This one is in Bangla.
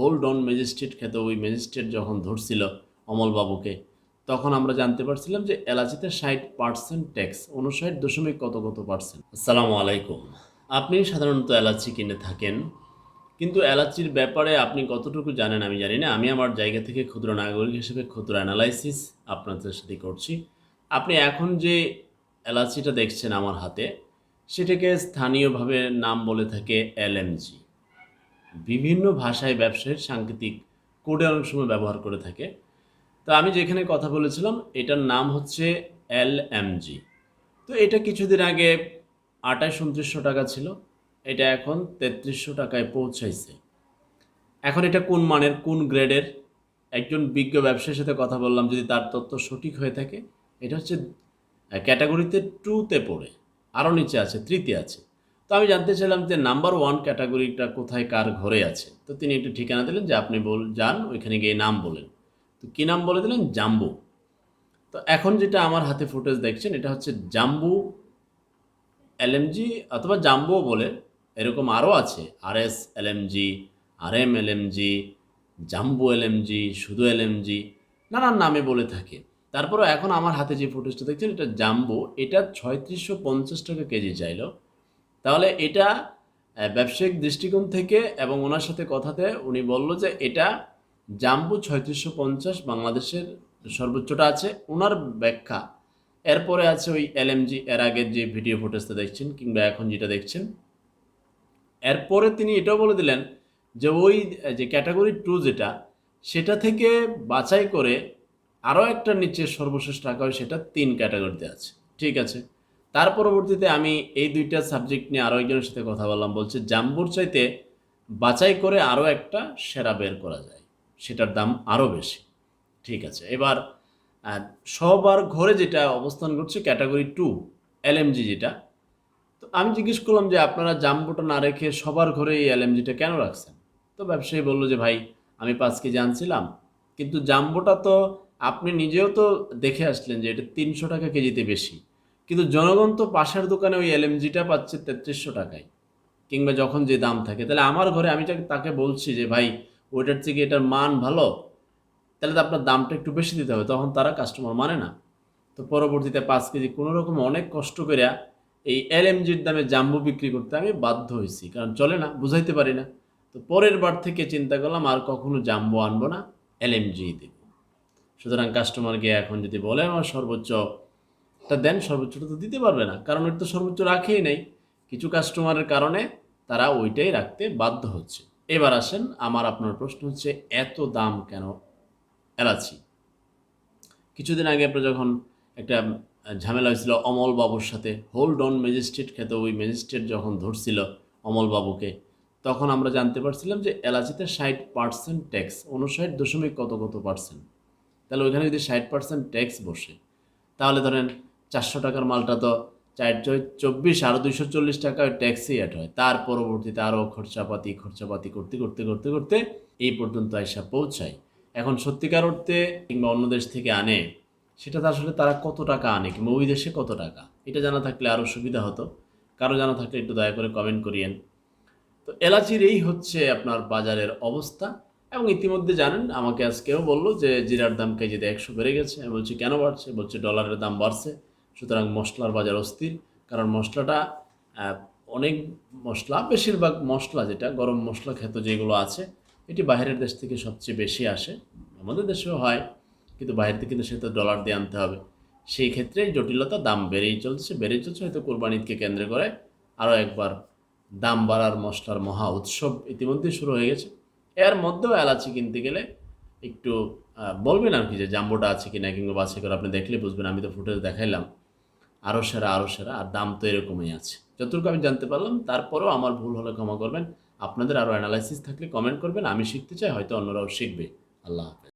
হোল্ড অন ম্যাজিস্ট্রেট খেতে ওই ম্যাজিস্ট্রেট যখন ধরছিল অমলবাবুকে, তখন আমরা জানতে পারছিলাম যে এলাচিতে ষাট পার্সেন্ট ট্যাক্স উনষাট দশমিক কত কত পার্সেন্ট আসসালামু আলাইকুম। আপনি সাধারণত এলাচি কিনে থাকেন, কিন্তু এলাচির ব্যাপারে আপনি কতটুকু জানেন আমি জানি না। আমি আমার জায়গা থেকে ক্ষুদ্র নাগরিক হিসেবে ক্ষুদ্র অ্যানালাইসিস আপনাদের সাথে করছি। আপনি এখন যে এলাচিটা দেখছেন আমার হাতে, সেটাকে স্থানীয়ভাবে নাম বলে থাকে এলএমজি বিভিন্ন ভাষায় ব্যবসায়ের সাংকেতিক কোডে অনেক সময় ব্যবহার করে থাকে। তো আমি যেখানে কথা বলেছিলাম, এটার নাম হচ্ছে এলএমজি তো এটা কিছুদিন আগে আটাইশ উনত্রিশশো টাকা ছিল, এটা এখন তেত্রিশশো টাকায় পৌঁছাইছে। এখন এটা কোন মানের, কোন গ্রেডের? একজন বিজ্ঞ ব্যবসায়ীর সাথে কথা বললাম, যদি তার তথ্য সঠিক হয়ে থাকে। এটা হচ্ছে ক্যাটাগরিতে টুতে পড়ে, আরও নিচে আছে, তৃতীয় আছে। তো আমি জানতে চাইলাম যে নাম্বার ওয়ান ক্যাটাগরিটা কোথায়, কার ঘরে আছে? তো তিনি একটু ঠিকানা দিলেন যে আপনি বল, যান, ওইখানে গিয়ে নাম বলেন। তো কী নাম বলে দিলেন? জাম্বু। তো এখন যেটা আমার হাতে ফুটেজ দেখছেন, এটা হচ্ছে জাম্বু এলএমজি অথবা জাম্বো বলে, এরকম আরও আছে। আর এস এলএমজি আর এম এলএমজি জাম্বু এলএমজি শুধু এলএমজি নানান নামে বলে থাকে। তারপরে এখন আমার হাতে যে ফুটেজটা দেখছেন, এটা জাম্বো। এটা ছয়ত্রিশশো পঞ্চাশ টাকা কেজি চাইলো। তাহলে এটা ব্যবসায়িক দৃষ্টিকোণ থেকে এবং ওনার সাথে কথাতে উনি বলল যে এটা জাম্বু ছয়ত্রিশশো পঞ্চাশ বাংলাদেশের সর্বোচ্চটা আছে। ওনার ব্যাখ্যা, এরপরে আছে ওই এলএমজি এর আগের যে ভিডিও ফুটেজটা দেখছেন কিংবা এখন যেটা দেখছেন। এরপরে তিনি এটাও বলে দিলেন যে ওই যে ক্যাটাগরি টু যেটা, সেটা থেকে বাছাই করে আরও একটা নিচে সর্বশেষ টাকা হয়, সেটা তিন ক্যাটাগরিতে আছে। ঠিক আছে? তার পরবর্তীতে আমি এই দুইটা সাবজেক্ট নিয়ে আরও একজনের সাথে কথা বললাম। বলছে, জাম্বুর চাইতে বাছাই করে আরও একটা সেরা বের করা যায়। সেটার দাম আরও বেশি। ঠিক আছে, এবার সবার ঘরে যেটা অবস্থান করছে ক্যাটাগরি টু এলএমজি যেটা। তো আমি জিজ্ঞেস করলাম যে, আপনারা জাম্বুটা না রেখে সবার ঘরে এই এলএমজিটা কেন রাখছেন? তো ব্যবসায়ী বলল যে, ভাই, আমি পাঁচ কেজি আনছিলাম, কিন্তু জাম্বোটা তো আপনি নিজেও তো দেখে আসলেন যে, এটা তিনশো টাকা কেজিতে বেশি। কিন্তু জনগণ তো পাশের দোকানে ওই এলএমজিটা পাচ্ছে তেত্রিশশো টাকায়, কিংবা যখন যে দাম থাকে। তাহলে আমার ঘরে আমি তাকে- বলছি যে, ভাই, ওইটার থেকে এটার মান ভালো, তাহলে তো আপনার দামটা একটু বেশি দিতে হবে। তখন তারা কাস্টমার মানে না। তো পরবর্তীতে পাঁচ কেজি কোনো রকম অনেক কষ্ট করে এই এলএমজির দামে জাম্বু বিক্রি করতে আমি বাধ্য হয়েছি কারণ চলে না, বুঝাইতে পারি না। তো পরের বার থেকে চিন্তা করলাম আর কখনো জাম্বু আনব না, এলএমজি দেব। সুতরাং কাস্টমারকে এখন যদি বলে আমার সর্বোচ্চটা দেন সর্বোচ্চটা তো দিতে পারবে না, কারণ ওটা তো সর্বোচ্চ রাখেই নেই। কিছু কাস্টমারের কারণে তারা ওইটাই রাখতে বাধ্য হচ্ছে। এবার আসেন, আমার আপনার প্রশ্ন হচ্ছে, এত দাম কেন এলাচি কিছুদিন আগে আপনার যখন একটা ঝামেলা হয়েছিল অমল বাবুর সাথে হোল্ড অন ম্যাজিস্ট্রেট খেতে ওই ম্যাজিস্ট্রেট যখন ধরছিল অমল বাবুকে, তখন আমরা জানতে পারছিলাম যে এলাচিতে ষাট পার্সেন্ট ট্যাক্স উনষাট দশমিক কত কত পার্সেন্ট তাহলে ওইখানে যদি ষাট পার্সেন্ট ট্যাক্স বসে, তাহলে ধরেন চারশো টাকার মালটা তো চার চব্বিশ আরও দুইশো চল্লিশ টাকা ট্যাক্সি অ্যাড হয়। তার পরবর্তীতে আরও খরচাপাতি খরচাপাতি করতে করতে করতে করতে এই পর্যন্ত আইসা পৌঁছায়। এখন সত্যিকার অর্থে কিংবা অন্য দেশ থেকে আনে, সেটা আসলে তারা কত টাকা আনে কিংবা ওই দেশে কত টাকা? এটা জানা থাকলে আরও সুবিধা হতো। কারও জানা থাকলে একটু দয়া করে কমেন্ট করিয়েন। তো এলাচির এই হচ্ছে আপনার বাজারের অবস্থা। এবং ইতিমধ্যে জানেন, আমাকে আজকেও বলল যে জিরার দাম কেজিতে একশো বেড়ে গেছে। আমি বলছি, কেন বাড়ছে? বলছে, ডলারের দাম বাড়ছে। সুতরাং মশলার বাজার অস্থির, কারণ মশলাটা অনেক মশলা, বেশিরভাগ মশলা যেটা, গরম মশলা খেত যেগুলো আছে, এটি বাইরের দেশ থেকে সবচেয়ে বেশি আসে। আমাদের দেশেও হয়, কিন্তু বাইরে থেকে কিন্তু সেটা ডলার দিয়ে আনতে হবে। সেই ক্ষেত্রে জটিলতা দাম বেড়েই চলছে বেড়েই চলছে, হয়তো কোরবানিদকে কেন্দ্র করে আরও একবার দাম বাড়ার মশলার মহা উৎসব ইতিমধ্যেই শুরু হয়ে গেছে। এর মধ্যেও এলাচি কিনতে গেলে একটু বলবেন আর কি যে জাম্বোটা আছে কি না কিংবা বাছাই করে আপনি দেখলে বুঝবেন, আমি তো ফুটেজ দেখাইলাম। আরও সেরা আরও সেরা, আর দাম তো এরকমই আছে। যতটুকু আমি জানতে পারলাম, তারপরেও আমার ভুল হলে ক্ষমা করবেন। আপনাদের আরও অ্যানালাইসিস থাকলে কমেন্ট করবেন। আমি শিখতে চাই, হয়তো অন্যরাও শিখবে। আল্লাহ হাফেজ।